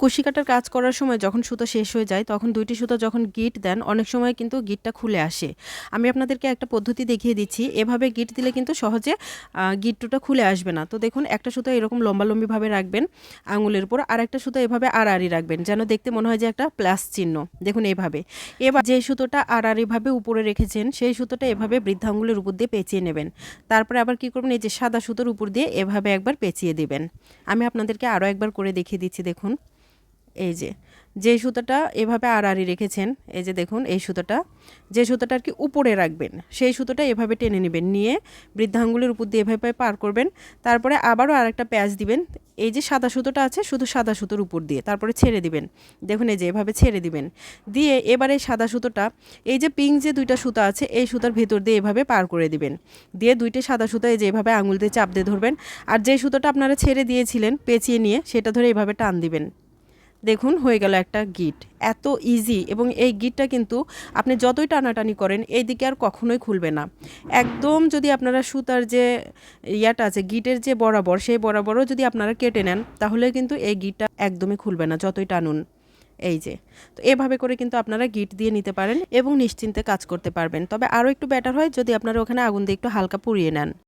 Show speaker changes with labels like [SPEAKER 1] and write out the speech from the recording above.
[SPEAKER 1] কুশি কাটার কাজ করার সময় যখন সুতো শেষ হয়ে যায়, তখন দুইটি সুতো যখন গিট দেন, অনেক সময় কিন্তু গিটটা খুলে আসে। আমি আপনাদেরকে একটা পদ্ধতি দেখিয়ে দিচ্ছি। এভাবে গিট দিলে কিন্তু সহজে গিটটুটা খুলে আসবে না। তো দেখুন, একটা সুতো এরকম লম্বালম্বিভাবে রাখবেন আঙুলের উপর আর একটা সুতো এভাবে আড়াআড়ি রাখবেন, যেন দেখতে মনে হয় যে একটা প্লাস চিহ্ন। দেখুন এভাবে এবার যে সুতোটা আড়াআড়িভাবে উপরে রেখেছেন, সেই সুতোটা এভাবে বৃদ্ধাঙ্গুলের উপর দিয়ে পেঁচিয়ে নেবেন। তারপরে আবার কি করবেন, এই যে সাদা সুতোর উপর দিয়ে এভাবে একবার পেঁচিয়ে দিবেন। আমি আপনাদেরকে আরও একবার করে দেখিয়ে দিচ্ছি, দেখুন। এই যে যে সুতোটা এভাবে আড়াআড়ি রেখেছেন, এই যে দেখুন, এই সুতোটা, যে সুতোটা আর কি উপরে রাখবেন, সেই সুতোটা এভাবে টেনে নেবেন, নিয়ে বৃদ্ধাঙ্গুলের উপর দিয়ে এভাবে পার করবেন, তারপরে আবারও আর একটা প্যাচ দিবেন, এই যে সাদা সুতোটা আছে শুধু সাদা সুতোর উপর দিয়ে, তারপরে ছেড়ে দিবেন, দেখুন এই যে এভাবে ছেড়ে দিবেন, দিয়ে এবারে সাদা সুতোটা, এই যে পিঙ্ক যে দুইটা সুতা আছে, এই সুতার ভেতর দিয়ে এভাবে পার করে দিবেন, দিয়ে দুইটা সাদা সুতো এই যে এভাবে আঙুল দিয়ে চাপ দিয়ে ধরবেন, আর যে সুতোটা আপনারা ছেড়ে দিয়েছিলেন, পেঁচিয়ে নিয়ে, সেটা ধরে এভাবে টান দিবেন। দেখুন, হয়ে গেল একটা গিট। এত ইজি এবং এই গিটটা কিন্তু আপনি যতই টানাটানি করেন, এই দিকে আর কখনোই খুলবে না। একদম যদি আপনারা সুতার যে ইয়াটা আছে, গিটের যে বরাবর, সেই বরাবরও যদি আপনারা কেটে নেন, তাহলে কিন্তু এই গিটটা একদমই খুলবে না, যতই টানুন। এই যে, তো এভাবে করে কিন্তু আপনারা গিট দিয়ে নিতে পারেন এবং নিশ্চিন্তে কাজ করতে পারবেন। তবে আরও একটু বেটার হয় যদি আপনারা ওখানে আগুন দিয়ে একটু হালকা পুড়িয়ে নেন।